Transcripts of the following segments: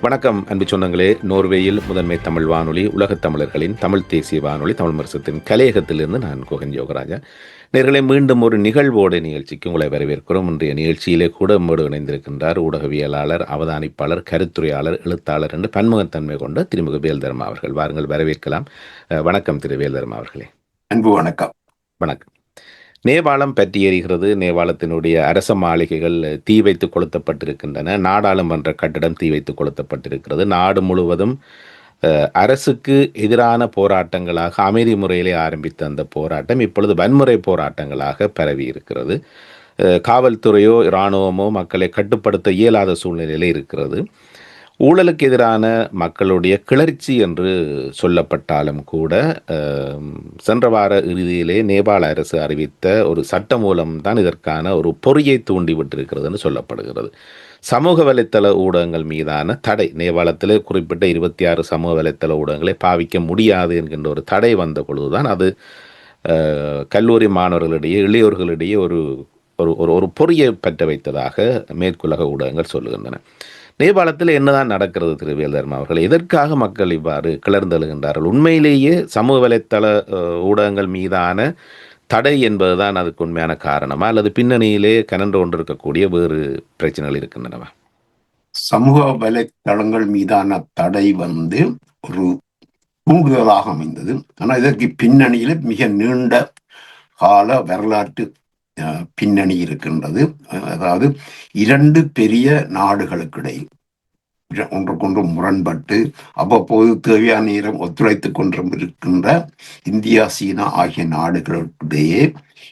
வணக்கம் அன்பு சொந்தங்களே. நோர்வேயில் முதன்மை தமிழ் வானொலி உலகத் தமிழர்களின் தமிழ் தேசிய வானொலி தமிழ் மரசத்தின் கலையகத்திலிருந்து நான் கோகன் யோகராஜா நேர்களை மீண்டும் ஒரு நிகழ்வோடு நிகழ்ச்சிக்கு உங்களை வரவேற்கிறோம். இன்றைய நிகழ்ச்சியிலே கூட நம்மோடு இணைந்திருக்கின்றார் ஊடகவியலாளர் அவதானிப்பாளர் கருத்துரையாளர் எழுத்தாளர் என்று பன்முகத்தன்மை கொண்ட திருமுக வேல்தர்மா அவர்கள். வாருங்கள் வரவேற்கலாம். வணக்கம் திரு வேல்தர்மா அவர்களே. அன்பு வணக்கம். வணக்கம். நேபாளம் பற்றி எரிகிறது நேபாளத்தினுடைய அரச மாளிகைகள் தீ வைத்து கொளுத்தப்பட்டிருக்கின்றன. நாடாளுமன்ற கட்டிடம் தீ வைத்து கொளுத்தப்பட்டிருக்கிறது. நாடு முழுவதும் அரசுக்கு எதிரான போராட்டங்களாக அமைதி முறையிலே ஆரம்பித்த அந்த போராட்டம் இப்பொழுது வன்முறை போராட்டங்களாக பரவி இருக்கிறது காவல்துறையோ இராணுவமோ மக்களை கட்டுப்படுத்த இயலாத சூழ்நிலையிலே இருக்கிறது. ஊழலுக்கு எதிரான மக்களுடைய கிளர்ச்சி என்று சொல்லப்பட்டாலும் கூட சென்ற வார இறுதியிலே நேபாள அரசு அறிவித்த ஒரு சட்ட மூலம் தான் இதற்கான ஒரு பொறியை தூண்டிவிட்டிருக்கிறதுன்னு சொல்லப்படுகிறது. சமூக வலைத்தள ஊடகங்கள் மீதான தடை நேபாளத்தில் குறிப்பிட்ட இருபத்தி ஆறு சமூக வலைத்தள ஊடகங்களை பாவிக்க முடியாது என்கின்ற ஒரு தடை வந்த பொழுதுதான் அது கல்லூரி மாணவர்களிடையே இளையோர்களிடையே ஒரு ஒரு ஒரு ஒரு பொறியை பற்ற வைத்ததாக மேற்குலக ஊடகங்கள் சொல்லுகின்றன. நேபாளத்தில் என்னதான் நடக்கிறது திரு வேல்தர்மா அவர்கள்? எதற்காக மக்கள் இவ்வாறு கிளர்ந்தெழுகின்றார்கள்? உண்மையிலேயே சமூக வலைத்தள ஊடகங்கள் மீதான தடை என்பதுதான் அதுக்கு உண்மையான காரணமா? அல்லது பின்னணியிலே கனன்று கொண்டிருக்கக்கூடிய வேறு பிரச்சனைகள் இருக்கின்றனவா? சமூக வலைத்தளங்கள் மீதான தடை வந்து ஒரு தூண்டுதலாக அமைந்தது. ஆனால் இதற்கு பின்னணியில் மிக நீண்ட கால வரலாற்று பின்னணி இருக்கின்றது. அதாவது இரண்டு பெரிய நாடுகளுக்கிடையில் ஒன்றுக்கொன்று முரண்பட்டு அவ்வப்போது தேவையான நேரம் ஒத்துழைத்துக் கொண்டும் இருக்கின்ற இந்தியா சீனா ஆகிய நாடுகளுக்கிடையே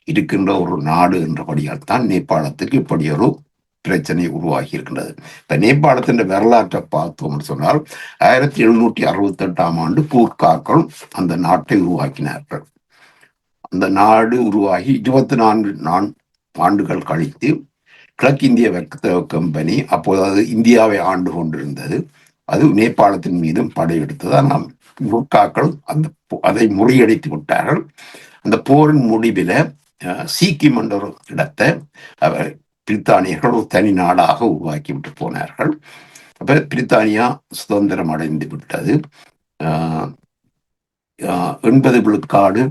இருக்கின்ற ஒரு நாடு என்றபடியால் தான் நேபாளத்துக்கு இப்படி ஒரு பிரச்சனை உருவாகி இருக்கின்றது. இப்ப நேபாளத்தின் வரலாற்றை பார்த்தோம்னு சொன்னால் ஆயிரத்தி எழுநூற்றி அறுபத்தி எட்டாம் ஆண்டு கூர்காக்கள் அந்த நாட்டை உருவாக்கினார்கள். அந்த நாடு உருவாகி இருபத்தி நான்கு நான் ஆண்டுகள் கழித்து கிழக்கிந்திய வர்த்தக கம்பெனி அப்போது அது இந்தியாவை ஆண்டு கொண்டிருந்தது. அது நேபாளத்தின் மீதும் படையெடுத்தது. நாம் குர்காக்கள் அந்த அதை முறியடித்து விட்டார்கள். அந்த போரின் முடிவில அஹ், சீக்கிம் என்ற ஒரு இடத்தை அவர் பிரித்தானியர்கள் ஒரு தனி நாடாக உருவாக்கி விட்டு போனார்கள். அப்போ பிரித்தானியா சுதந்திரம் அடைந்து விட்டது. ஆஹ் எண்பது விழுக்காடு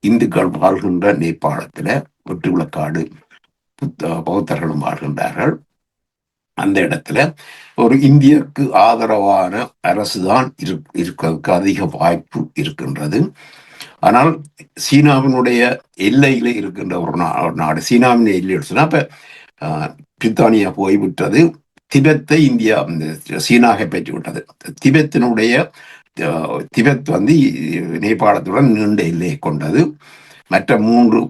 இந்துக்கள் வாழ்கின்ற நேபாளத்துல எட்டு விளக்காடு புத்த- பௌத்தர்களும் வாழ்கின்றார்கள். அந்த இடத்துல ஒரு இந்தியக்கு ஆதரவான அரசுதான் இரு இருக்கிறதுக்கு அதிக வாய்ப்பு இருக்கின்றது. ஆனால் சீனாவினுடைய எல்லையில இருக்கின்ற ஒரு நா- ஒரு நாடு சீனாவின் எல்லை சொன்னா அப்ப ஆஹ், பிரித்தானியா போய்விட்டது. திபெத்தை இந்தியா சீனாக பெற்றுவிட்டது. விட்டது திபெத்தினுடைய திபெத் வந்து நேபாளத்துடன் நீண்ட எல்லையை கொண்டது. மற்ற மூன்று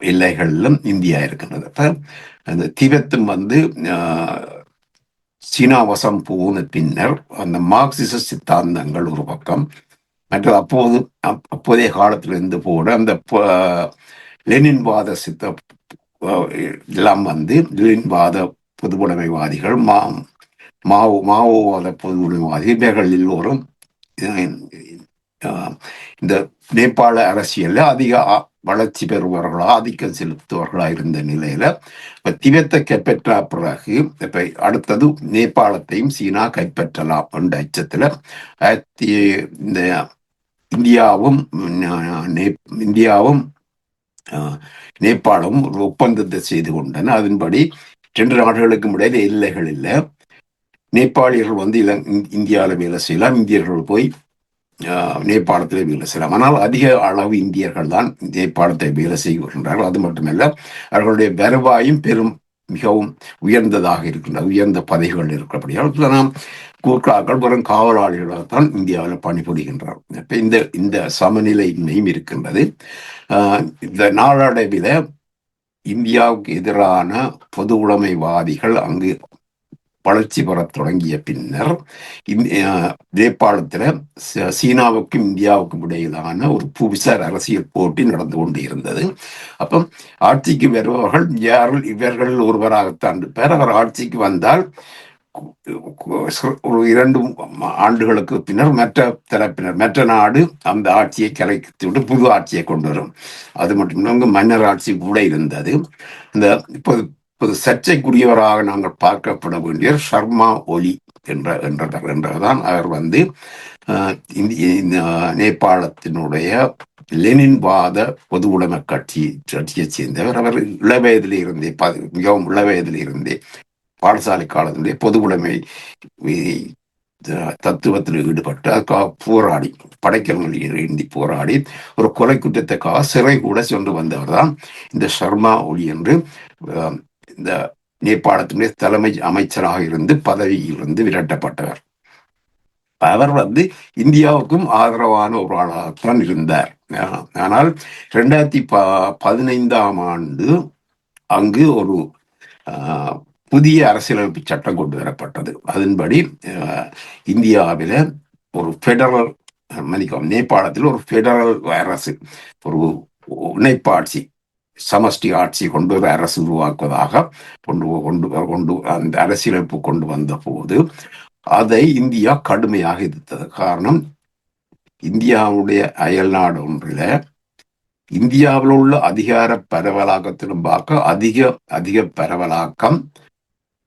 எல்லைகளிலும் இந்தியா இருக்கின்றது. அந்த திபெத்தும் வந்து ஆஹ், போன பின்னர் அந்த மார்க்சிச சித்தாந்தங்கள் ஒரு பக்கம். மற்றது அப்போது அப்- அப்போதைய காலத்திலிருந்து போட அந்த லெனின்வாத சித்த எல்லாம் வந்து லெனின்வாத பொதுவுடைமைவாதிகள் மா மாவோ மாவோவாத பொதுவுடைமைவாதி இவர்கள் எல்லோரும் இந்த நேபாள அரசியல்ல அதிக வளர்ச்சி பெறுபவர்களா ஆதிக்கம் செலுத்துவர்களா இருந்த நிலையில இப்ப திபெத்தை கைப்பற்ற பிறகு இப்ப அடுத்தது நேபாளத்தையும் சீனா கைப்பற்றலாம் என்ற அச்சத்துல ஆயிரத்தி இந்த இந்தியாவும் இந்தியாவும் அஹ், நேபாளமும் ஒரு ஒப்பந்தத்தை செய்து கொண்டன. அதன்படி ரெண்டு நாடுகளுக்கும் இடையில எல்லைகள் இல்லை. நேபாளியர்கள் வந்து இல இந்தியாவில் வேலை செய்யலாம் இந்தியர்கள் போய் நேபாளத்தில் வேலை செய்யலாம் ஆனால் அதிக அளவு இந்தியர்கள் தான் நேபாளத்தை வேலை செய்கின்றார்கள் அது மட்டுமல்ல அவர்களுடைய வருவாயும் பெரும் மிகவும் உயர்ந்ததாக இருக்கின்றது உயர்ந்த பதவிகள் இருக்கிறபடியால். நாம் கூர்க்காக்கள் வரும் காவலாளிகளாக தான் இந்தியாவில் பணிபுரிகின்றார்கள். இப்போ இந்த இந்த சமநிலையின்மையும் இருக்கின்றது. இந்த நாளடைவில் இந்தியாவுக்கு எதிரான பொது உடைமைவாதிகள் அங்கு வளர்ச்சி பெறத் தொடங்கிய பின்னர் இந்த- நேபாளத்தில் ச- சீனாவுக்கும் இந்தியாவுக்கும் இடையிலான ஒரு புவிசார் அரசியல் போட்டி நடந்து கொண்டு இருந்தது அப்போ ஆட்சிக்கு வருபவர்கள் யாரில் இவர்கள் ஒருவராகத்தான் இருப்பார். அவர் ஆட்சிக்கு வந்தால் ஒரு இரண்டு ஆண்டுகளுக்கு பின்னர் மற்ற தரப்பினர் மற்ற நாடு அந்த ஆட்சியை கலைத்து விட்டு புது ஆட்சியை கொண்டு வரும். அது மட்டும் இல்லாமல் மன்னர் ஆட்சி கூட இருந்தது. இந்த இப்போது இப்போது சர்ச்சைக்குரியவராக நாங்கள் பார்க்கப்பட வேண்டிய சர்மா ஒலி என்ற என்றவர் என்றதான் அவர் வந்து ஆஹ், இந்திய இந்த நேபாளத்தினுடைய லெனின்வாத பொது உடைமை கட்சி கட்சியைச் சேர்ந்தவர். அவர் இளவயதில் இருந்தே மிகவும் இளவயதில் இருந்தே பாடசாலை காலத்திலே பொது உடைமை தத்துவத்தில் ஈடுபட்டு அதுக்காக போராடி படைக்கலங்களில் ஏந்தி போராடி ஒரு கொலை குற்றத்துக்காக சிறை கூட சென்று வந்தவர் தான் இந்த சர்மா ஒளி என்று இந்த நேபாளத்தினுடைய தலைமை அமைச்சராக இருந்து பதவியிலிருந்து விரட்டப்பட்டவர். அவர் வந்து இந்தியாவுக்கும் ஆதரவான ஒரு ஆளாகத்தான் இருந்தார். ஆனால் ரெண்டாயிரத்தி ப பதினைந்தாம் ஆண்டு அங்கு ஒரு ஆஹ், புதிய அரசியலமைப்பு சட்டம் கொண்டு வரப்பட்டது. அதன்படி ஆஹ், இந்தியாவில ஒரு ஃபெடரல் மன்னிக்கவும் நேபாளத்தில் ஒரு ஃபெடரல் அரசு ஒரு இணைப்பாட்சி சமஷ்டி ஆட்சி கொண்டு வர அரசு உருவாக்குவதாக கொண்டு கொண்டு கொண்டு அந்த அரசியலமைப்பு கொண்டு வந்த போது அதை இந்தியா கடுமையாக எதிர்த்தது. காரணம் இந்தியாவுடைய அயல் நாடு ஒன்றில் இந்தியாவில் உள்ள அதிகார பரவலாக்கத்திலும் பார்க்க அதிக அதிக பரவலாக்கம்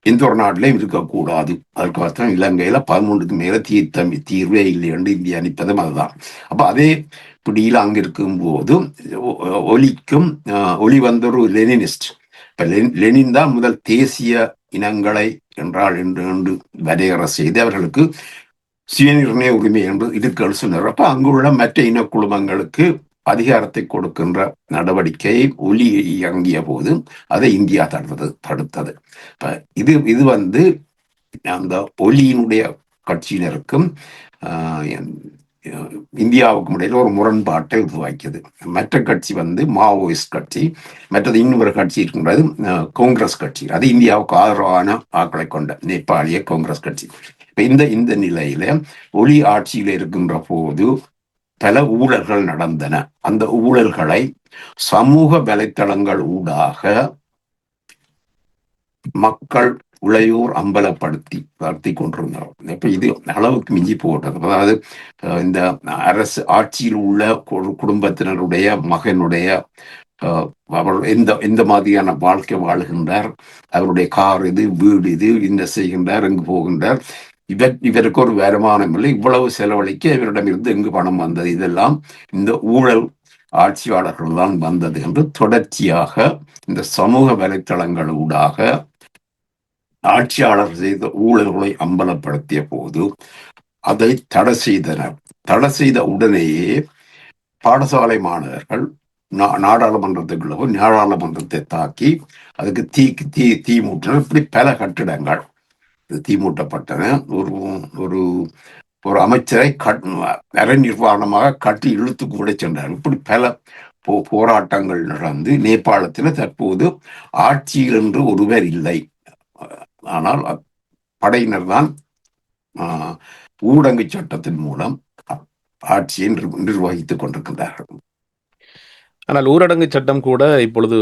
எந்த ஒரு நாட்டிலையும் இருக்கக்கூடாது. அதுக்காகத்தான் இலங்கையில பதிமூன்றுக்கு மேல தீர்த்தம் தீர்வே இல்லை என்று இந்தியா நிற்பதும் அதுதான். அப்ப அதே பிடியில் அங்க இருக்கும்போது ஒலிக்கும் ஒளி ஒலி வந்த ஒரு லெனினிஸ்ட். இப்ப லெனின் தான் முதல் தேசிய இனங்களை என்றால் என்று என்று வரையறை செய்து அவர்களுக்கு சுயநிர்ணய உரிமை என்று இதுக்கள் சொன்னார். அப்ப அங்குள்ள மற்ற இன குழுமங்களுக்கு அதிகாரத்தை கொடுக்கின்ற நடவடிக்கையை ஒலி இறங்கிய போது அதை இந்தியா தடுத்தது தடுத்தது. இப்ப இது இது வந்து அந்த ஒலியினுடைய கட்சியினருக்கும் ஆஹ், இந்தியாவுக்கும் இடையில் ஒரு முரண்பாட்டை உருவாக்கியது. மற்ற கட்சி வந்து மாவோயிஸ்ட் கட்சி மற்றது இன்னொரு கட்சி இருக்கின்றது காங்கிரஸ் கட்சி. அது இந்தியாவுக்கு ஆதரவான ஆக்களை கொண்ட நேபாளிய காங்கிரஸ் கட்சி. இப்போ இந்த இந்த நிலையில ஒளி ஆட்சியில் இருக்கின்ற போது பல ஊழல்கள் நடந்தன. அந்த ஊழல்களை சமூக வலைத்தளங்கள் ஊடாக மக்கள் உளையூர் அம்பலப்படுத்தி படுத்தி கொண்டிருந்தார். இப்ப இது அளவுக்கு மிஞ்சி போட்டது அதாவது இந்த அரசு ஆட்சியில் உள்ள கு- குடும்பத்தினருடைய மகனுடைய அவர் எந்த எந்த மாதிரியான வாழ்க்கை வாழுகின்றார்? அவருடைய கார் இது வீடு இது இந்த செய்கின்றார்? எங்கு போகின்றார்? இவர் இவருக்கு ஒரு வருமானம் இல்லை. இவ்வளவு செலவழிக்க இவரிடமிருந்து எங்கு பணம் வந்தது? இதெல்லாம் இந்த ஊழல் ஆட்சியாளர்கள் தான் வந்தது என்று தொடர்ச்சியாக இந்த சமூக வலைத்தளங்கள் ஊடாக ஆட்சியாளர் செய்த ஊழல்களை அம்பலப்படுத்திய போது அதை தடை செய்தனர் தடை செய்த உடனேயே பாடசாலை மாணவர்கள் நா- நாடாளுமன்றத்துக்குள்ள நாடாளுமன்றத்தை தாக்கி அதுக்கு தீ தீ தீ மூட்டினர் இப்படி பல கட்டிடங்கள். தீ மூட்டப்பட்டன. ஒரு ஒரு ஒரு அமைச்சரை கட் அரை நிர்வாணமாக கட்டி இழுத்து கூட சென்றார். இப்படி பல போ போராட்டங்கள் நடந்து நேபாளத்தில் தற்போது ஆட்சியில் என்று ஒருவர் இல்லை. ஆனால் படையினர் தான் ஆஹ், ஊடக சட்டத்தின் மூலம் ஆட்சியை நிர்வகித்துக் கொண்டிருக்கின்றார்கள். ஆனால் ஊரடங்கு சட்டம் கூட இப்பொழுது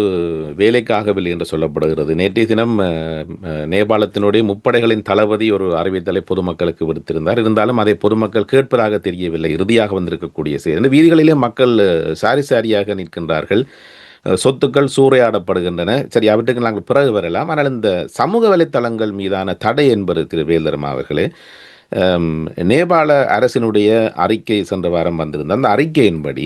வேலைக்காகவில்லை என்று சொல்லப்படுகிறது. நேற்றைய தினம் அஹ், நேபாளத்தினுடைய முப்படைகளின் தளபதி ஒரு அறிவித்தலை பொதுமக்களுக்கு விடுத்திருந்தார். இருந்தாலும் அதை பொதுமக்கள் கேட்பதாக தெரியவில்லை. இறுதியாக வந்திருக்கக்கூடிய செய்தி வீதிகளிலே மக்கள் சாரி சாரியாக நிற்கின்றார்கள். சொத்துக்கள் சூறையாடப்படுகின்றன. சரி அவற்றுக்கு நாங்கள் பிறகு வரலாம். ஆனால் இந்த சமூக வலைத்தளங்கள் மீதான தடை என்பது திரு வேல்தரம் அவர்களே நேபாள அரசினுடைய அறிக்கை சென்ற வாரம் வந்திருந்த அந்த அறிக்கையின்படி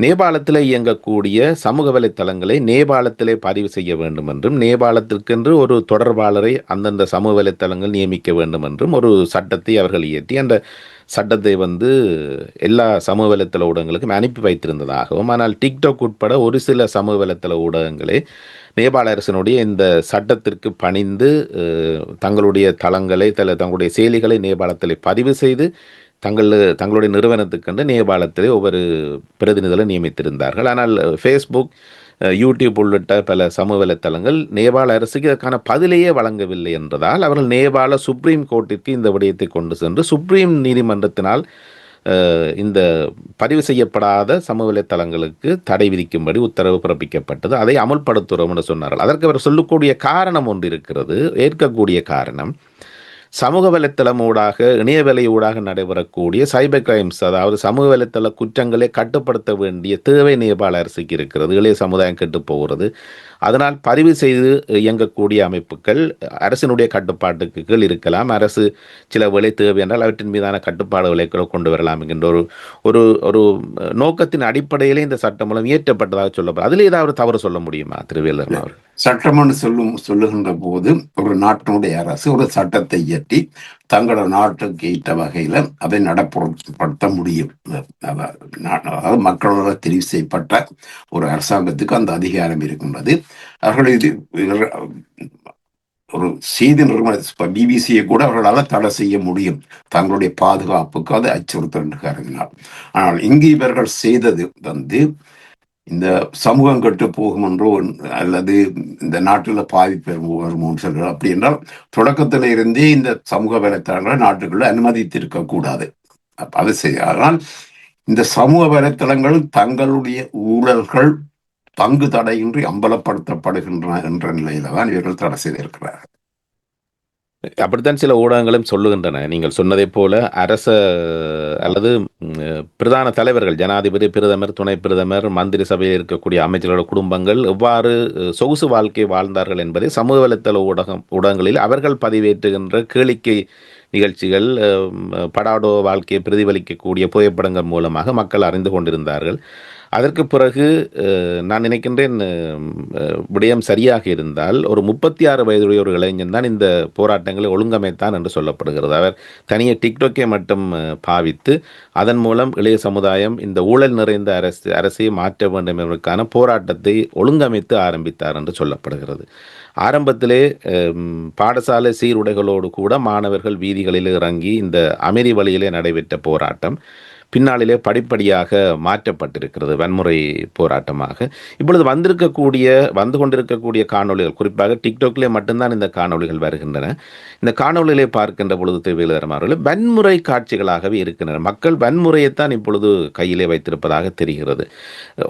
நேபாளத்தில் இயங்கக்கூடிய சமூக வலைத்தளங்களை நேபாளத்திலே பதிவு செய்ய வேண்டும் என்றும் நேபாளத்திற்கென்று ஒரு தொடர்பாளரை அந்தந்த சமூக வலைத்தளங்கள் நியமிக்க வேண்டும் என்றும் ஒரு சட்டத்தை அவர்கள் இயற்றி அந்த சட்டத்தை வந்து எல்லா சமூக வலைத்தள ஊடகங்களுக்கும் அனுப்பி வைத்திருந்ததாகவும் ஆனால் டிக்டாக் உட்பட ஒரு சில சமூக வலைத்தள ஊடகங்களே நேபாள அரசினுடைய இந்த சட்டத்திற்கு பணிந்து தங்களுடைய தளங்களை தங்களுடைய செயலிகளை நேபாளத்தில் பதிவு செய்து தங்கள் தங்களுடைய நிறுவனத்துக்கென்று நேபாளத்திலே ஒவ்வொரு பிரதிநிதிகளை நியமித்திருந்தார்கள். ஆனால் ஃபேஸ்புக் யூடியூப் உள்ளிட்ட பல சமூக வலைத்தளங்கள் நேபாள அரசுக்கு இதற்கான பதிலையே வழங்கவில்லை என்றதால் அவர்கள் நேபாள சுப்ரீம் கோர்ட்டிற்கு இந்த விடயத்தை கொண்டு சென்று சுப்ரீம் நீதிமன்றத்தினால் இந்த பதிவு செய்யப்படாத சமூக வலைத்தளங்களுக்கு தடை விதிக்கும்படி உத்தரவு பிறப்பிக்கப்பட்டது. அதை அமல்படுத்துகிறோம் என்று சொன்னார்கள். அதற்கு அவர் சொல்லக்கூடிய காரணம் ஒன்று இருக்கிறது. ஏற்கக்கூடிய காரணம் சமூக வலைத்தளம் ஊடாக இணையவலை ஊடாக நடைபெறக்கூடிய சைபர் கிரைம்ஸ் அதாவது சமூக வலைத்தள குற்றங்களை கட்டுப்படுத்த வேண்டிய தேவை நேபாள அரசுக்கு இருக்கிறது. இளைய சமுதாயம் கெட்டு போகிறது. அதனால் பதிவு செய்து இயங்கக்கூடிய அமைப்புகள் அரசினுடைய கட்டுப்பாட்டுக்கு கீழ் இருக்கலாம். அரசு சில வேலை தேவை என்றால் அவற்றின் மீதான கட்டுப்பாடுகளை கூட கொண்டு வரலாம் என்கின்ற ஒரு ஒரு ஒரு நோக்கத்தின் அடிப்படையிலே இந்த சட்டம் மூலம் இயற்றப்பட்டதாக சொல்லப்படும். அதில் ஏதாவது தவறு சொல்ல முடியுமா திருவேலர் அவர் சட்டம்னு சொல்லும் சொல்லுகின்ற போது ஒரு நாட்டினுடைய அரசு ஒரு சட்டத்தை இயற்றி தங்களோட நாட்டுக்கு ஏற்ற வகையில அதை நடைமுறைப்படுத்த முடியும். அதாவது மக்களோட மக்களால் தெரிவு செய்யப்பட்ட ஒரு அரசாங்கத்துக்கு அந்த அதிகாரம் இருக்கின்றது. அவர்கள் இது ஒரு செய்தி நிறுவன பிபிசியை கூட அவர்களால் தடை செய்ய முடியும். தங்களுடைய பாதுகாப்புக்கு அதை அச்சுறுத்தல் என்று ஆனால் இங்கு இவர்கள் செய்தது வந்து இந்த சமூகம் கெட்டு போகும் என்றோ அல்லது இந்த நாட்டில் பாதிப்பு வருமோன்னு சொல்கிறார் அப்படி என்றால் தொடக்கத்தில் இருந்தே இந்த சமூக வலைத்தளங்களை நாட்டுக்குள்ள அனுமதித்திருக்க கூடாது அது செய்ய ஆனால் இந்த சமூக வலைத்தளங்கள் தங்களுடைய ஊழல்கள் பங்கு தடையின்றி அம்பலப்படுத்தப்படுகின்றன என்ற நிலையில தான் இவர்கள் தடை செய்திருக்கிறார்கள். அப்படித்தான் சில ஊடகங்களும் சொல்லுகின்றன. நீங்கள் சொன்னதைப் போல அரச அல்லது பிரதான தலைவர்கள் ஜனாதிபதி பிரதமர் துணை பிரதமர் மந்திரி சபையில் இருக்கக்கூடிய அமைச்சர்களோட குடும்பங்கள் எவ்வாறு சொகுசு வாழ்க்கை வாழ்ந்தார்கள் என்பதை சமூக வலைத்தள ஊடகம் ஊடகங்களில் அவர்கள் பதிவேற்றுகின்ற கேளிக்கை நிகழ்ச்சிகள் படாடோ வாழ்க்கையை பிரதிபலிக்கக்கூடிய புகைப்படங்கள் மூலமாக மக்கள் அறிந்து கொண்டிருந்தார்கள். அதற்கு பிறகு நான் நினைக்கின்றேன் விடயம் சரியாக இருந்தால் ஒரு முப்பத்தி ஆறு வயதுடைய ஒரு இளைஞன் தான் இந்த போராட்டங்களை ஒழுங்கமைத்தான் என்று சொல்லப்படுகிறது. அவர் தனியே டிக்டோக்கை மட்டும் பாவித்து அதன் மூலம் இளைய சமுதாயம் இந்த ஊழல் நிறைந்த அரசு அரசை மாற்ற வேண்டும் என்பதற்கான போராட்டத்தை ஒழுங்கமைத்து ஆரம்பித்தார் என்று சொல்லப்படுகிறது. ஆரம்பத்திலே பாடசாலை சீருடைகளோடு கூட மாணவர்கள் வீதிகளில் இறங்கி இந்த அமைதி வழியிலே நடைபெற்ற போராட்டம். பின்னாளிலே படிப்படியாக மாற்றப்பட்டிருக்கிறது வன்முறை போராட்டமாக. இப்பொழுது வந்திருக்கக்கூடிய வந்து கொண்டிருக்கக்கூடிய காணொளிகள் குறிப்பாக டிக்டாக்லே மட்டும்தான் இந்த காணொளிகள் வருகின்றன. இந்த காணொளிகளை பார்க்கின்ற பொழுது தேவையில்லாதவர்கள் வன்முறை காட்சிகளாகவே இருக்கின்றன மக்கள் வன்முறையைத்தான் இப்பொழுது கையிலே வைத்திருப்பதாக தெரிகிறது.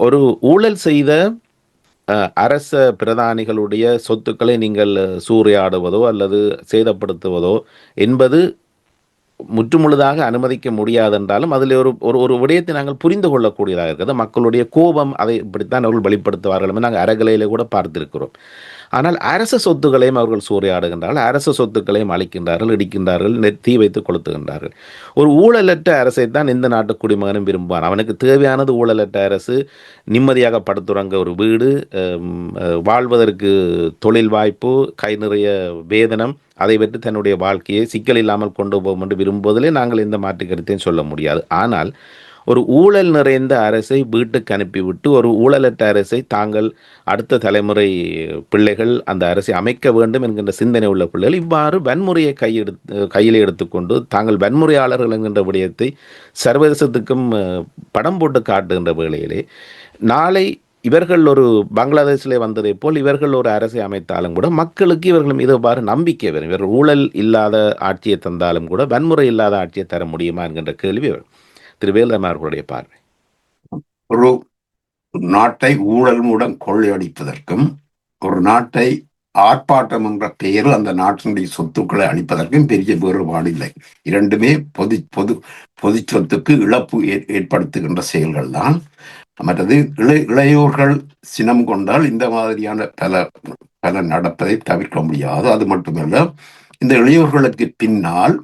ஒரு ஊழல் செய்த அரச பிரதானிகளுடைய சொத்துக்களை நீங்கள் சூறையாடுவதோ அல்லது சேதப்படுத்துவதோ என்பது முற்றுமுழுதாக அனுமதிக்க முடியாதென்றாலும் அதில் ஒரு ஒரு ஒரு விடயத்தை நாங்கள் புரிந்து கொள்ளக்கூடியதாக இருக்கிறது. மக்களுடைய கோபம் அதை இப்படித்தான் அவர்கள் வெளிப்படுத்துவார்கள் நாங்கள் அறகலையில் கூட பார்த்திருக்கிறோம். ஆனால் அரச சொத்துக்களையும் அவர்கள் சூறையாடுகின்றார்கள். அரச சொத்துக்களையும் அழிக்கின்றார்கள் இடிக்கின்றார்கள் தீ வைத்து கொளுத்துகின்றார்கள். ஒரு ஊழலற்ற அரசை தான் இந்த நாட்டு குடிமகனும் விரும்புவான். அவனுக்கு தேவையானது ஊழலற்ற அரசு நிம்மதியாக படுத்துறங்க ஒரு வீடு வாழ்வதற்கு தொழில் வாய்ப்பு கை நிறைய வேதனம் அதை வைத்து தன்னுடைய வாழ்க்கையை சிக்கல் இல்லாமல் கொண்டு போகும் என்று விரும்புவதிலே நாங்கள் எந்த மாற்று கருத்தையும் சொல்ல முடியாது. ஆனால் ஒரு ஊழல் நிறைந்த அரசை வீட்டுக்கு அனுப்பிவிட்டு ஒரு ஊழலற்ற அரசை தாங்கள் அடுத்த தலைமுறை பிள்ளைகள் அந்த அரசை அமைக்க வேண்டும் என்கின்ற சிந்தனை உள்ள பிள்ளைகள் இவ்வாறு வன்முறையை கையெடுத்து கையில் எடுத்துக்கொண்டு தாங்கள் வன்முறையாளர்கள் என்கின்ற விடயத்தை சர்வதேசத்துக்கும் படம் போட்டு காட்டுகின்ற வேளையிலே நாளை இவர்கள் ஒரு பங்களாதேஷில் வந்ததைப் போல் இவர்கள் ஒரு அரசை அமைத்தாலும் கூட மக்களுக்கு இவர்களும் இதுவாறு நம்பிக்கை வரும். இவர்கள் ஊழல் இல்லாத ஆட்சியை தந்தாலும் கூட வன்முறை இல்லாத ஆட்சியை தர முடியுமா என்கின்ற கேள்வி வரும். திரு வேலுராமன் அவர்களுடைய பார்வை. ஒரு நாட்டை ஊழல் மூலம் கொள்ளையடிப்பதற்கும் ஒரு நாட்டை ஆர்ப்பாட்டம் என்ற பெயரில் அந்த நாட்டினுடைய சொத்துக்களை அளிப்பதற்கும் பெரிய வேறுபாடு இல்லை. இரண்டுமே பொது பொது பொது சொத்துக்கு இழப்பு ஏற்- ஏற்படுத்துகின்ற செயல்கள் தான் மற்றது இளை இளையோர்கள் சினம் கொண்டால் இந்த மாதிரியான பல பல நடப்பதை தவிர்க்க முடியாது. அது மட்டுமல்ல இந்த இளையோர்களுக்கு பின்னால்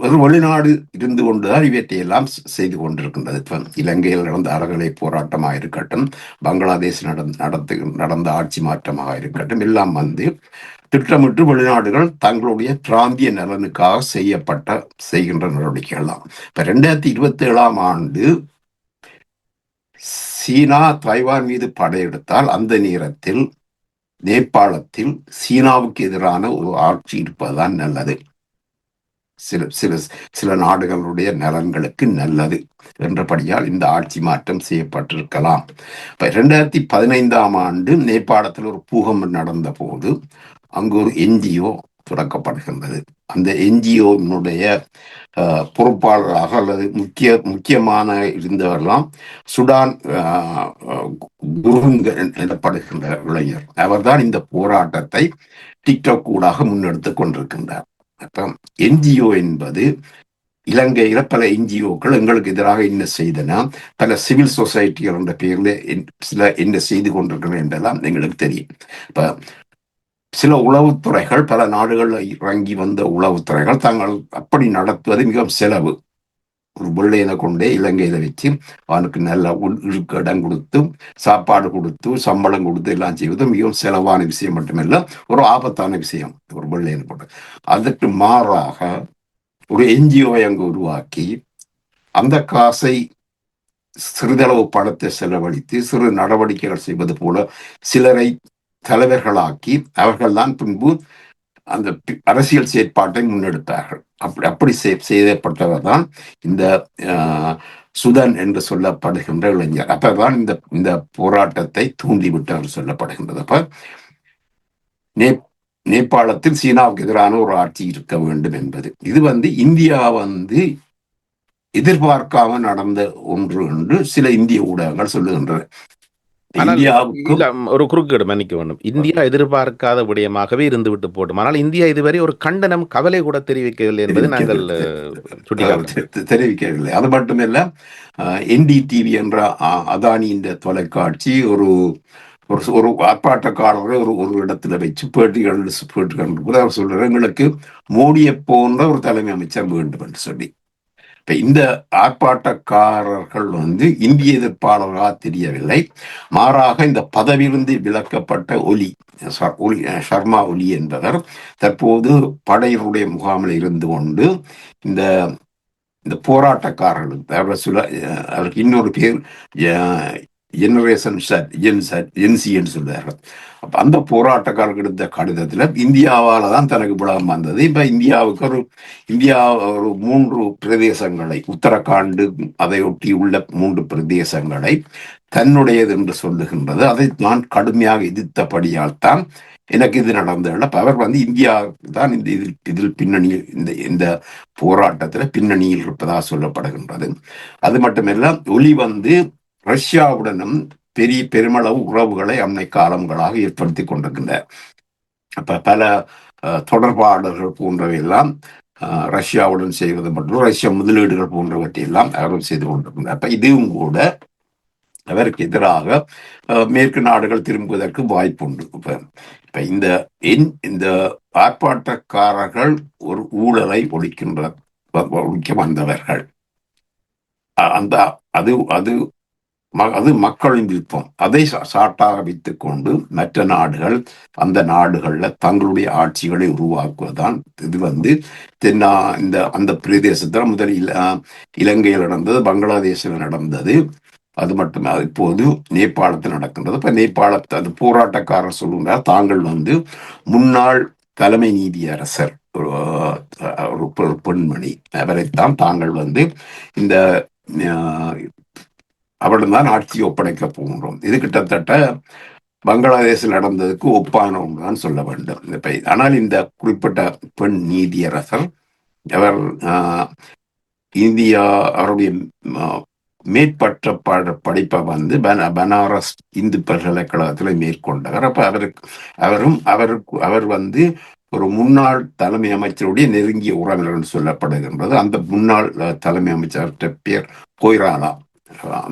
ஒரு வெளிநாடு இருந்து கொண்டுதான் இவற்றையெல்லாம் செய்து கொண்டிருக்கின்றது. இப்ப இலங்கையில் நடந்த அறகலை போராட்டமாக இருக்கட்டும் பங்களாதேஷ் நடந்த நடந்த ஆட்சி மாற்றமாக இருக்கட்டும் எல்லாம் வந்து திட்டமிட்டு வெளிநாடுகள் தங்களுடைய பிராந்திய நலனுக்காக செய்யப்பட்ட செய்கின்ற நடவடிக்கைகள் தான். இப்ப ரெண்டாயிரத்தி இருபத்தி ஏழாம் ஆண்டு சீனா தைவான் மீது படையெடுத்தால் அந்த நேரத்தில் நேபாளத்தில் சீனாவுக்கு எதிரான ஒரு ஆட்சி இருப்பதுதான் நல்லது. சில சில சில நாடுகளுடைய நலன்களுக்கு நல்லது என்றபடியால் இந்த ஆட்சி மாற்றம் செய்யப்பட்டிருக்கலாம். இப்ப ரெண்டாயிரத்தி பதினைந்தாம் ஆண்டு நேபாளத்தில் ஒரு பூகம்பம் நடந்த போது அங்கு ஒரு என்ஜிஓ தொடக்கப்படுகின்றது அந்த என்ஜிஓனுடைய பொறுப்பாளராக அல்லது முக்கிய முக்கியமான இருந்தவரெல்லாம் சுடான் குருங்க எனப்படுகின்ற இளைஞர். அவர்தான் இந்த போராட்டத்தை டிக்டாக் ஊடாக முன்னெடுத்து கொண்டிருக்கின்றார். அப்புறம் என்ஜிஓ என்பது இலங்கையில பல என்ஜிஓக்கள் எங்களுக்கு எதிராக என்ன செய்தனா பல சிவில் சொசைட்டிகள் என்ற பெயரில் சில என்ன செய்து கொண்டிருக்கிறேன் என்றெல்லாம் எங்களுக்கு தெரியும். இப்ப சில உளவுத்துறைகள் பல நாடுகளில் இறங்கி வந்த உளவுத்துறைகள் தாங்கள் அப்படி நடத்துவது மிகவும் செலவு. ஒரு வெள்ளையனை கொண்டே இலங்கையில வச்சு அவனுக்கு நல்ல உள்- இடம் கொடுத்து சாப்பாடு கொடுத்து சம்பளம் கொடுத்து எல்லாம் செய்வது மிகவும் செலவான விஷயம் மட்டுமல்ல ஒரு ஆபத்தான விஷயம். ஒரு வெள்ளையனை கொண்டு அதற்கு மாறாக ஒரு என்ஜிஓ அங்கு உருவாக்கி அந்த காசை சிறிதளவு பணத்தை செலவழித்து சிறு நடவடிக்கைகள் செய்வது போல சிலரை தலைவர்களாக்கி அவர்கள்தான் பின்பு அந்த அரசியல் செயற்பாட்டை முன்னெடுத்தார்கள். அப்படி அப்படி செய்யப்பட்டவர் தான் இந்த ஆஹ், சுதன் என்று சொல்லப்படுகின்ற இளைஞர். அப்பதான் இந்த இந்த போராட்டத்தை தூண்டிவிட்டவர் சொல்லப்படுகின்றது. அப்ப நே நேபாளத்தில் சீனாவுக்கு எதிரான ஒரு ஆட்சி இருக்க வேண்டும் என்பது. இது வந்து இந்தியா வந்து எதிர்பார்க்காம நடந்த ஒன்று என்று சில இந்திய ஊடகங்கள் சொல்லுகின்றன. ஒரு குறுக்கீடு மன்னிக்க வேண்டும். இந்தியா எதிர்பார்க்காத விடயமாகவே இருந்து போடும் ஆனால் இந்தியா இதுவரை ஒரு கண்டனம் கவலை கூட தெரிவிக்கவில்லை என்பது நாங்கள் தெரிவிக்கவில்லை. அது மட்டுமல்ல என்டிடிவி என்ற அ- அதானியின் தொலைக்காட்சி ஒரு ஒரு ஒரு ஆர்ப்பாட்டக்காரரை ஒரு ஒரு இடத்துல வச்சு பேட்டிகள் பேட்டிகள் அவர் சொல்றாரு. எங்களுக்கு மோடியை போன்ற ஒரு தலைமை அமைச்சர் வேண்டும் என்று சொல்லி. இப்ப இந்த ஆர்ப்பாட்டக்காரர்கள் வந்து இந்திய எதிர்ப்பாளர்களாக தெரியவில்லை. மாறாக இந்த பதவியிலிருந்து விலக்கப்பட்ட ஒலி ச- ஒலி சர்மா ஒலி என்பவர் தற்போது படையினுடைய முகாமில் இருந்து கொண்டு இந்த இந்த போராட்டக்காரர்கள் அவர் அவருக்கு இன்னொரு பேர் ஜெனரேஷன் என்சி என்று சொல்றார்கள் அப்ப அந்த போராட்டக்காரர்கள் எடுத்த கடிதத்துல இந்தியாவால தான் தனக்கு புலம் வந்தது. இப்ப இந்தியாவுக்கு ஒரு இந்தியா ஒரு மூன்று பிரதேசங்களை உத்தரகாண்டு அதை ஒட்டி உள்ள மூன்று பிரதேசங்களை தன்னுடையது என்று சொல்லுகின்றது. அதை நான் கடுமையாக எதிர்த்தபடியால் தான் எனக்கு இது நடந்தது. அவர் வந்து இந்தியா தான் இந்த இதில் இதில் பின்னணியில் இந்த இந்த போராட்டத்துல பின்னணியில் இருப்பதாக சொல்லப்படுகின்றது. அது மட்டுமல்ல ஒலி வந்து ரஷ்யாவுடனும் பெரிய பெருமளவு உறவுகளை அன்னை காலங்களாக ஏற்படுத்தி கொண்டிருக்கின்றார் அப்ப பல அஹ், தொடர்பாடல்கள் போன்றவையெல்லாம் அஹ், ரஷ்யாவுடன் செய்வது மற்றும் ரஷ்ய முதலீடுகள் போன்றவற்றை எல்லாம் செய்து கொண்டிருக்கின்றனர் அப்ப இதுவும் கூட அவருக்கு எதிராக அஹ், மேற்கு நாடுகள் திரும்புவதற்கு வாய்ப்புண்டு இப்ப இப்ப இந்த என்- இந்த ஆர்ப்பாட்டக்காரர்கள் ஒரு ஊழலை ஒழிக்கின்ற ஒழிக்க வந்தவர்கள். அந்த அது அது அது மக்களின் விருப்பம் அதை சாட்டாக வைத்துக் கொண்டு மற்ற நாடுகள் அந்த நாடுகள்ல தங்களுடைய ஆட்சிகளை உருவாக்குவதுதான். இது வந்து தென்னா இந்த அந்த பிரதேசத்தில் முதல் இலங்கையில் நடந்தது பங்களாதேஷில் நடந்தது. அது மட்டும் இப்போது நேபாளத்தில் நடக்கின்றது. இப்போ நேபாளத்தை அது போராட்டக்காரர் சொல்லுகிறார் தாங்கள் வந்து முன்னாள் தலைமை நீதியரசர் ஒரு ஒரு பெண்மணி. அவரைத்தான் தாங்கள் வந்து இந்த அஹ், ஆட்சி ஒப்படைக்க போகின்றோம். இது கிட்டத்தட்ட பங்களாதேஷில் நடந்ததுக்கு ஒப்பான ஒன்றுதான் சொல்ல வேண்டும். இந்த ஆனால் இந்த குறிப்பிட்ட பெண் நீதியரசர் அவர் ஆஹ், இந்தியா அவருடைய மேற்பட்ட பட படிப்பை வந்து பன பனாரஸ் இந்து பல்கலைக்கழகத்தில் மேற்கொண்டவர். அப்போ அவருக்கு அவரும் அவருக்கு அவர் வந்து ஒரு முன்னாள் தலைமை அமைச்சருடைய நெருங்கிய உறவினர் சொல்லப்படுகின்றது. அந்த முன்னாள் அஹ், தலைமை அமைச்சர்கிட்ட பேர் கொய்ராலா.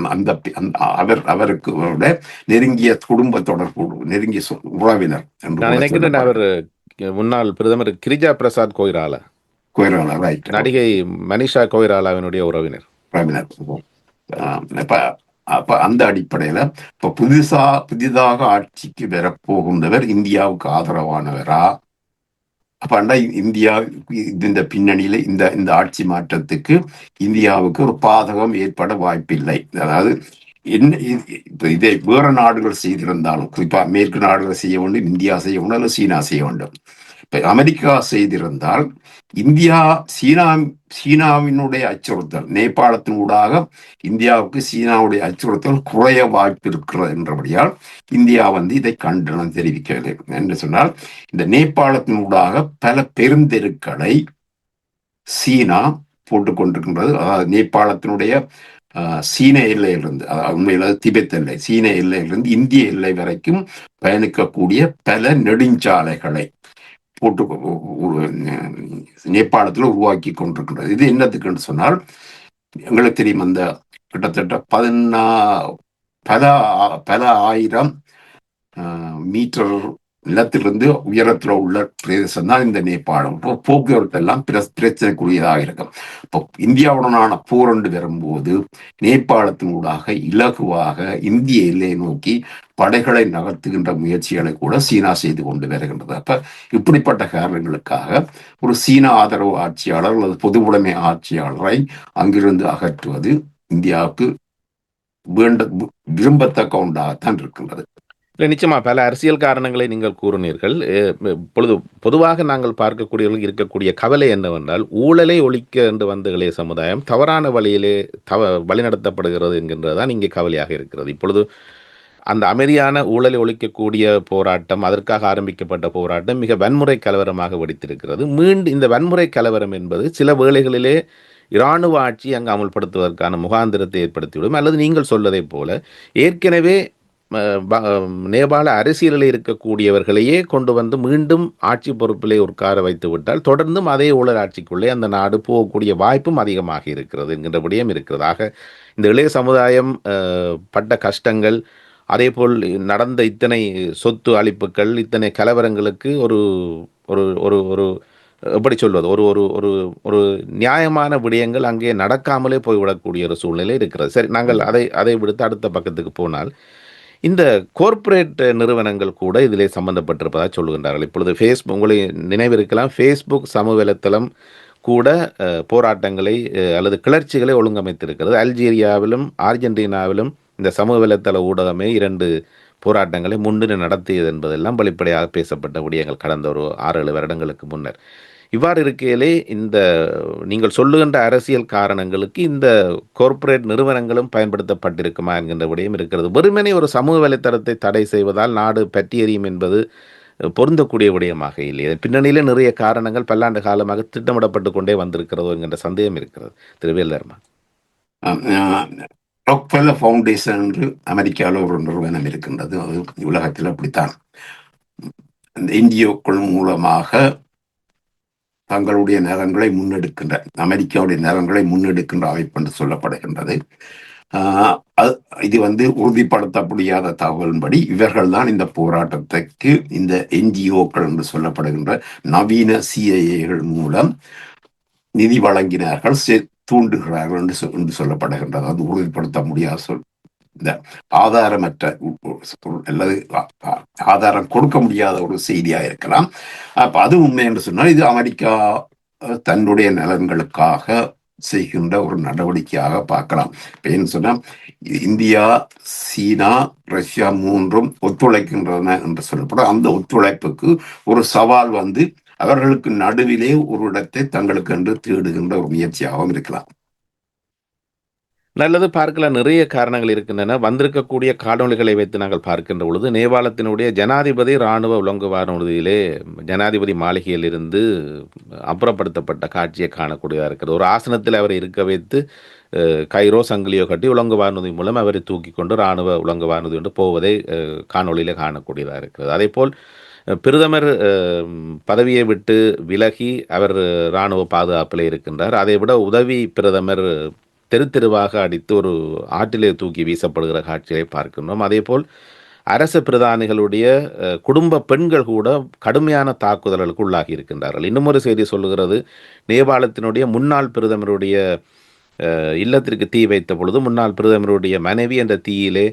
அந்த அவர் அவருக்கு நெருங்கிய குடும்ப தொடர்பு நெருங்கிய உறவினர் நினைக்கிறேன். அவர் முன்னாள் பிரதமர் கிரிஜா பிரசாத் கோயிராலா. கொய்ராலா ரைட் நடிகை மனிஷா கோயிராலாவினுடைய உறவினர். உறவினர். இப்ப அப்ப அந்த அடிப்படையில இப்ப புதுசா புதிதாக ஆட்சிக்கு வரப்போகின்றவர் இந்தியாவுக்கு ஆதரவானவரா? அப்ப அண்டா இந்தியா இந்த பின்னணியில இந்த இந்த ஆட்சி மாற்றத்துக்கு இந்தியாவுக்கு ஒரு பாதகம் ஏற்பட வாய்ப்பில்லை. அதாவது என்ன இப்ப இதை வேற நாடுகள் செய்திருந்தாலும் குறிப்பா மேற்கு நாடுகள் செய்ய வேண்டும் இந்தியா செய்ய வேண்டும் அல்லது சீனா செய்ய வேண்டும். அமெரிக்கா செய்திருந்தால் இந்தியா சீனா சீனாவினுடைய அச்சுறுத்தல் நேபாளத்தின் ஊடாக இந்தியாவுக்கு சீனாவுடைய அச்சுறுத்தல் குறைய வாய்ப்பு இருக்கிறது என்றபடியால் இந்தியா வந்து இதை கண்டனம் தெரிவிக்கவில்லை என்று சொன்னால் இந்த நேபாளத்தின் ஊடாக பல பெருந்தெருக்களை சீனா போட்டுக் கொண்டிருக்கின்றது அதாவது நேபாளத்தினுடைய ஆஹ், சீன எல்லையிலிருந்து உண்மையில திபெத் எல்லை சீன எல்லையிலிருந்து இந்திய எல்லை வரைக்கும் பயணிக்கக்கூடிய பல நெடுஞ்சாலைகளை போட்டு ஒரு நேபாளத்தில் உருவாக்கி கொண்டிருக்கின்றது. இது என்னத்துக்குன்னு சொன்னால் எங்களுக்கு தெரியும் அந்த கிட்டத்தட்ட பதினா பல ஆ- பல ஆயிரம் மீட்டர் நிலத்திலிருந்து உயரத்துல உள்ள பிரதேசம் தான் இந்த நேபாளம். இப்போ போக்குவரத்து எல்லாம் பிர- பிரச்சனைக்குரியதாக இருக்கும். இப்போ இந்தியாவுடனான போரண்டு வரும்போது நேபாளத்தினூடாக இலகுவாக இந்திய எல்லையை நோக்கி படைகளை நகர்த்துகின்ற முயற்சிகளை கூட சீனா செய்து கொண்டு வருகின்றது. அப்ப இப்படிப்பட்ட காரணங்களுக்காக ஒரு சீனா ஆதரவு ஆட்சியாளர் அல்லது பொதுவுடைமை ஆட்சியாளரை அங்கிருந்து அகற்றுவது இந்தியாவுக்கு வேண்ட விரும்பத்தக்க ஒன்றாகத்தான் இருக்கின்றது. இல்லை நிச்சயமாக பல அரசியல் காரணங்களை நீங்கள் கூறினீர்கள். இப்பொழுது பொதுவாக நாங்கள் பார்க்கக்கூடியவர்கள் இருக்கக்கூடிய கவலை என்னவென்றால் ஊழலை ஒழிக்க என்று வந்த இளைய சமுதாயம் தவறான வழியிலே தவ வழிநடத்தப்படுகிறது என்கின்றதுதான் இங்கே கவலையாக இருக்கிறது. இப்பொழுது அந்த அமைதியான ஊழலை ஒழிக்கக்கூடிய போராட்டம் அதற்காக ஆரம்பிக்கப்பட்ட போராட்டம் மிக வன்முறை கலவரமாக வெடித்திருக்கிறது. மீண்டும் இந்த வன்முறை கலவரம் என்பது சில வேளைகளிலே இராணுவ ஆட்சி அங்கு அமுல்படுத்துவதற்கான முகாந்திரத்தை ஏற்படுத்திவிடும். அல்லது நீங்கள் சொல்வதைப் போல ஏற்கனவே நேபாள அரசியலில் இருக்கக்கூடியவர்களையே கொண்டு வந்து மீண்டும் ஆட்சி பொறுப்பிலே உட்கார வைத்து விட்டால் தொடர்ந்தும் அதே ஊழல் ஆட்சிக்குள்ளே அந்த நாடு போகக்கூடிய வாய்ப்பும் அதிகமாக இருக்கிறது என்கின்ற விடயம் இருக்கிறது. ஆக இந்த இளைய சமுதாயம் பட்ட கஷ்டங்கள் அதே போல் நடந்த இத்தனை சொத்து அளிப்புகள் இத்தனை கலவரங்களுக்கு ஒரு ஒரு ஒரு ஒரு எப்படி சொல்வது? ஒரு ஒரு ஒரு ஒரு நியாயமான விடயங்கள் அங்கே நடக்காமலே போய்விடக்கூடிய ஒரு சூழ்நிலை இருக்கிறது. சரி நாங்கள் அதை அதை விடுத்து அடுத்த பக்கத்துக்கு போனால் இந்த கோர்ப்பரேட் நிறுவனங்கள் கூட இதிலே சம்பந்தப்பட்டிருப்பதாக சொல்லுகின்றார்கள். இப்பொழுது ஃபேஸ்புக் உங்களை நினைவிருக்கலாம் ஃபேஸ்புக் சமூக வலைத்தளம் கூட போராட்டங்களை அல்லது கிளர்ச்சிகளை ஒழுங்கமைத்திருக்கிறது. அல்ஜீரியாவிலும் அர்ஜென்டினாவிலும் இந்த சமூக வலைத்தள ஊடகமே இரண்டு போராட்டங்களை முன்னின்று நடத்தியது என்பதெல்லாம் வெளிப்படையாக பேசப்பட்ட விடயங்கள் கடந்த ஒரு ஆறு ஏழு வருடங்களுக்கு முன்னர். இவ்வாறு இருக்கையிலே இந்த நீங்கள் சொல்லுகின்ற அரசியல் காரணங்களுக்கு இந்த கார்ப்பரேட் நிறுவனங்களும் பயன்படுத்தப்பட்டிருக்குமா என்கின்ற விடயம் இருக்கிறது. வெறுமனே ஒரு சமூக வலைத்தளத்தை தடை செய்வதால் நாடு பற்றி எறியும் என்பது பொருந்தக்கூடிய விடயமாக இல்லை. இதன் பின்னணியிலே நிறைய காரணங்கள் பல்லாண்டு காலமாக திட்டமிடப்பட்டு கொண்டே வந்திருக்கிறதோ என்கின்ற சந்தேகம் இருக்கிறது. திரு வேலர்மா ரொக்வெல்ல ஃபவுண்டேஷன் என்று அமெரிக்காவில் ஒரு நிறுவனம் இருக்கின்றது. அது உலகத்தில் அப்படித்தான். இந்த என்ஜிஓக்கள் மூலமாக தங்களுடைய நலன்களை முன்னெடுக்கின்ற அமெரிக்காவுடைய நலன்களை முன்னெடுக்கின்ற அமைப்பு என்று சொல்லப்படுகின்றது. ஆஹ் இது வந்து உறுதிப்படுத்த முடியாத தகவலின்படி இவர்கள் தான் இந்த போராட்டத்துக்கு இந்த என்ஜிஓக்கள் என்று சொல்லப்படுகின்ற நவீன சிஐஏகள் மூலம் நிதி வழங்கினார்கள் செ- தூண்டுகிறார்கள் என்று சொ- என்று சொல்லப்படுகின்றது. அது உறுதிப்படுத்த முடியாத சொல். இந்த ஆதாரமற்ற அல்லது ஆதாரம் கொடுக்க முடியாத ஒரு செய்தியா இருக்கலாம். அப்ப அது உண்மை என்று சொன்னால் இது அமெரிக்கா தன்னுடைய நலன்களுக்காக செய்கின்ற ஒரு நடவடிக்கையாக பார்க்கலாம். சொன்னா இந்தியா சீனா ரஷ்யா மூன்றும் ஒத்துழைக்கின்றன என்று சொல்லப்படும். அந்த ஒத்துழைப்புக்கு ஒரு சவால் வந்து அவர்களுக்கு நடுவிலே ஒரு இடத்தை தங்களுக்கு என்று தேடுகின்ற ஒரு முயற்சியாகவும் இருக்கலாம். நல்லது பார்க்கல நிறைய காரணங்கள் இருக்கின்றன. வந்திருக்கக்கூடிய காணொளிகளை வைத்து நாங்கள் பார்க்கின்ற பொழுது நேபாளத்தினுடைய ஜனாதிபதி இராணுவ உலங்கு வானூர்தியிலே ஜனாதிபதி மாளிகையில் இருந்து அப்புறப்படுத்தப்பட்ட காட்சியை காணக்கூடியதாக இருக்கிறது. ஒரு ஆசனத்தில் அவரை இருக்க வைத்து கைரோ சங்கிலியோ கட்டி உலங்கு வானூர்தி மூலம் அவரை தூக்கி கொண்டு இராணுவ உலங்கு வானூர்தி கொண்டு போவதை காணொலியில் காணொளியிலே காணக்கூடியதாக இருக்கிறது. அதேபோல் போல் பிரதமர் பதவியை விட்டு விலகி அவர் இராணுவ பாதுகாப்பில் இருக்கின்றார். அதைவிட உதவி பிரதமர் தெரு தெருவாக அடித்து ஒரு ஆற்றிலே தூக்கி வீசப்படுகிற காட்சியை பார்க்கின்றோம். அதேபோல் அரச பிரதானிகளுடைய குடும்ப பெண்கள் கூட கடுமையான தாக்குதல்களுக்கு உள்ளாகி இருக்கின்றார்கள். இன்னும் ஒரு செய்தி சொல்லுகிறது. நேபாளத்தினுடைய முன்னாள் பிரதமருடைய இல்லத்திற்கு தீ வைத்த பொழுது முன்னாள் பிரதமருடைய மனைவி என்ற தீயிலே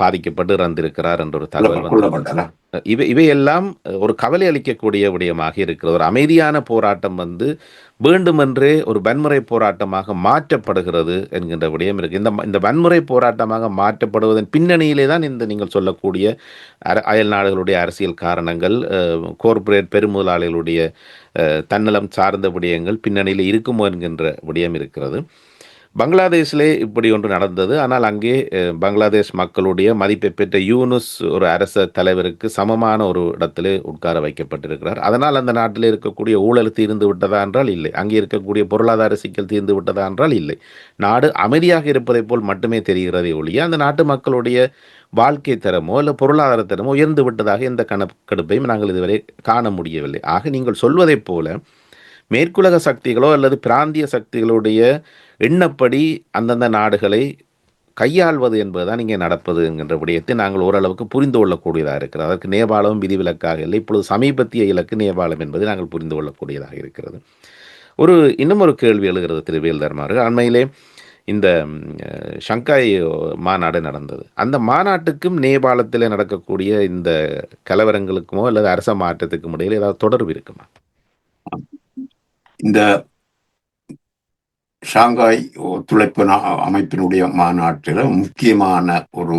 பாதிக்கப்பட்டு இறந்திருக்கிறார் என்ற ஒரு தகவல் இவை இவையெல்லாம் ஒரு கவலை அளிக்கக்கூடிய விடயமாக இருக்கிறது. ஒரு அமைதியான போராட்டம் வந்து வேண்டுமென்றே ஒரு வன்முறை போராட்டமாக மாற்றப்படுகிறது என்கின்ற விடயம் இருக்கு. இந்த இந்த வன்முறை போராட்டமாக மாற்றப்படுவதன் பின்னணியிலே தான் இந்த நீங்கள் சொல்லக்கூடிய அயல் நாடுகளுடைய அரசியல் காரணங்கள் கோர்ப்பரேட் பெருமுதலாளிகளுடைய தன்னலம் சார்ந்த விடயங்கள் பின்னணியில் இருக்குமோ என்கின்ற விடயம் இருக்கிறது. பங்களாதேஷிலே இப்படி ஒன்று நடந்தது. ஆனால் அங்கே பங்களாதேஷ் மக்களுடைய மதிப்பை பெற்ற யூனுஸ் ஒரு அரச தலைவருக்கு சமமான ஒரு இடத்திலே உட்கார வைக்கப்பட்டிருக்கிறார். அதனால் அந்த நாட்டில் இருக்கக்கூடிய ஊழல் தீர்ந்து விட்டதா என்றால் இல்லை. அங்கே இருக்கக்கூடிய பொருளாதார சிக்கல் தீர்ந்து விட்டதா என்றால் இல்லை. நாடு அமைதியாக இருப்பதை போல் மட்டுமே தெரிகிறதே ஒழிய அந்த நாட்டு மக்களுடைய வாழ்க்கை தரமோ இல்லை பொருளாதார தரமோ உயர்ந்து விட்டதாக எந்த கணக்கெடுப்பையும் நாங்கள் இதுவரை காண முடியவில்லை. ஆக நீங்கள் சொல்வதைப் போல மேற்குலக சக்திகளோ அல்லது பிராந்திய சக்திகளுடைய எண்ணப்படி அந்தந்த நாடுகளை கையாள்வது என்பதுதான் இங்கே நடப்பது என்கின்ற விடயத்தை நாங்கள் ஓரளவுக்கு புரிந்து கொள்ளக்கூடியதாக இருக்கிறது. அதற்கு நேபாளம் விதிவிலக்காக இல்லை. இப்பொழுது சமீபத்திய இலக்கு நேபாளம் என்பதை நாங்கள் புரிந்து கொள்ளக்கூடியதாக இருக்கிறது. ஒரு இன்னும் ஒரு கேள்வி எழுகிறது திரு வேல்தர்மாறு அண்மையிலே இந்த ஷங்காய் மாநாடு நடந்தது. அந்த மாநாட்டுக்கும் நேபாளத்தில் நடக்கக்கூடிய இந்த கலவரங்களுக்குமோ அல்லது அரச மாற்றத்துக்கும் இடையில் ஏதாவது தொடர்பு இருக்குமா? இந்த ஷாங்காய் ஒத்துழைப்பு அமைப்பினுடைய மாநாட்டில் முக்கியமான ஒரு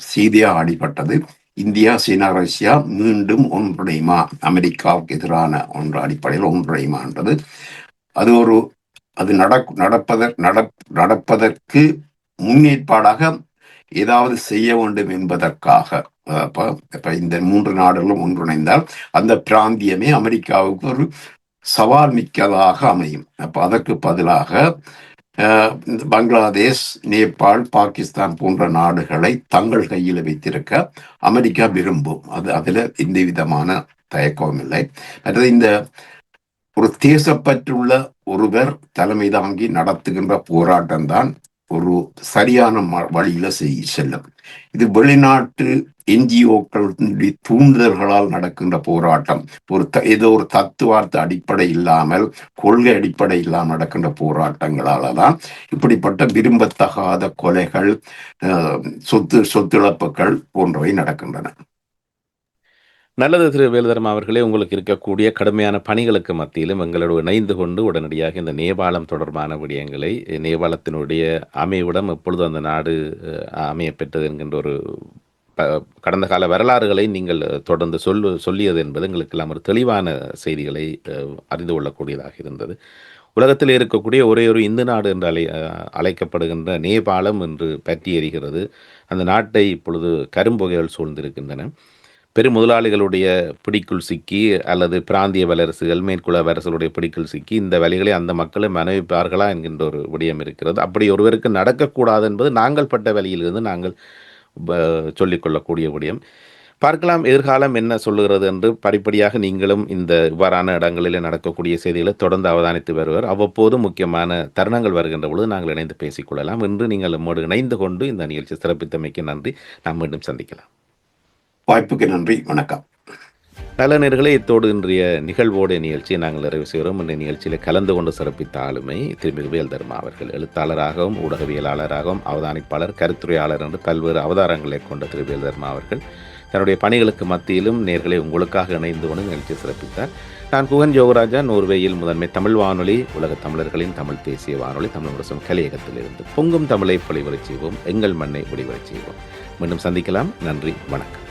செய்தியாக அடிபட்டது. இந்தியா சீனா ரஷ்யா மீண்டும் ஒன்றிணையுமா? அமெரிக்காவுக்கு எதிரான ஒன்று அடிப்படையில் ஒன்றிணையுமான்றது. அது ஒரு அது நடக் நடப்பதற் நட நடப்பதற்கு முன்னேற்பாடாக ஏதாவது செய்ய வேண்டும் என்பதற்காக இப்போ இந்த மூன்று நாடுகளும் ஒன்றிணைந்தால் அந்த பிராந்தியமே அமெரிக்காவுக்கு ஒரு சவால் மிக்கதாக அமையும். அப்போ அதற்கு பதிலாக பங்களாதேஷ் நேபாள் பாகிஸ்தான் போன்ற நாடுகளை தங்கள் கையில் வைத்திருக்க அமெரிக்கா விரும்பும். அது அதுல எந்த விதமான தயக்கமும் இல்லை. மற்றது இந்த ஒரு தேசப்பற்றுள்ள ஒருவர் தலைமை தாங்கி நடத்துகின்ற போராட்டம் தான் ஒரு சரியான ம- வழியில செல்லும். இது வெளிநாட்டு என்ஜிஓக்களுடைய தூண்டுதல்களால் நடக்கின்ற போராட்டம். ஒரு த- ஏதோ ஒரு தத்துவார்த்த அடிப்படை இல்லாமல் கொள்கை அடிப்படை இல்லாமல் நடக்கின்ற போராட்டங்களால தான் இப்படிப்பட்ட விரும்பத்தகாத கொலைகள் சொத்து சொத்துழப்புகள் போன்றவை நடக்கின்றன. நல்லது திரு வேலுதர்மா அவர்களே உங்களுக்கு இருக்கக்கூடிய கடுமையான பணிகளுக்கு மத்தியிலும் எங்களோடு இணைந்து கொண்டு உடனடியாக இந்த நேபாளம் தொடர்பான விடயங்களை நேபாளத்தினுடைய அமைவிடம் எப்பொழுது அந்த நாடு அமையப்பெற்றது என்கின்ற ஒரு ப- கடந்த கால வரலாறுகளை நீங்கள் தொடர்ந்து சொல்லு சொல்லியது என்பது எங்களுக்கெல்லாம் ஒரு தெளிவான செய்திகளை அறிந்து கொள்ளக்கூடியதாக இருந்தது. உலகத்தில் இருக்கக்கூடிய ஒரே ஒரு இந்து நாடு என்று அழை அழைக்கப்படுகின்ற நேபாளம் என்று பற்றி எறிகிறது அந்த நாட்டை இப்பொழுது கரும்புகைகள் சூழ்ந்திருக்கின்றன. பெரும் முதலாளிகளுடைய பிடிக்குள் சிக்கி அல்லது பிராந்திய வல்லரசுகள் மேற்குல வல்லரசுகளுடைய பிடிக்குள் சிக்கி இந்த வேலைகளை அந்த மக்களும் மனைவிப்பார்களா என்கின்ற ஒரு விடயம் இருக்கிறது. அப்படி ஒருவருக்கு நடக்கக்கூடாது என்பது நாங்கள் பட்ட வேலையிலிருந்து நாங்கள் சொல்லிக்கொள்ளக்கூடிய விடயம். பார்க்கலாம் எதிர்காலம் என்ன சொல்லுகிறது என்று படிப்படியாக நீங்களும் இந்த இவ்வாறான இடங்களில் நடக்கக்கூடிய செய்திகளை தொடர்ந்து அவதானித்து வருவர். அவ்வப்போது முக்கியமான தருணங்கள் வருகின்ற பொழுது நாங்கள் இணைந்து பேசிக்கொள்ளலாம் என்று நீங்கள் நம்மோடு இணைந்து கொண்டு இந்த நிகழ்ச்சி சிறப்பித்தமைக்கு நன்றி. நாம் மீண்டும் சந்திக்கலாம். வாய்ப்புக்கு நன்றி வணக்கம். நல்ல நேர்களை இத்தோடு இன்றைய நிகழ்வோடைய நிகழ்ச்சியை நாங்கள் நிறைவு செய்கிறோம். இந்த நிகழ்ச்சியில் கலந்து கொண்டு சிறப்பித்த ஆளுமை திருமிகு தர்மா அவர்கள் எழுத்தாளராகவும் ஊடகவியலாளராகவும் அவதானிப்பாளர் கருத்துரையாளர் என்று பல்வேறு அவதாரங்களை கொண்ட திரு தர்மா அவர்கள் தன்னுடைய பணிகளுக்கு மத்தியிலும் நேர்களை உங்களுக்காக இணைந்து கொண்டு நிகழ்ச்சியை சிறப்பித்தார். நான் குகன் ஜோகராஜா நோர்வேயில் முதன்மை தமிழ் வானொலி உலக தமிழர்களின் தமிழ் தேசிய வானொலி தமிழ் முரசம் கலையகத்திலிருந்து பொங்கும் தமிழை பொலிவரச் செய்வோம் எங்கள் மண்ணை ஒளிவரச் செய்வோம். மீண்டும் சந்திக்கலாம். நன்றி வணக்கம்.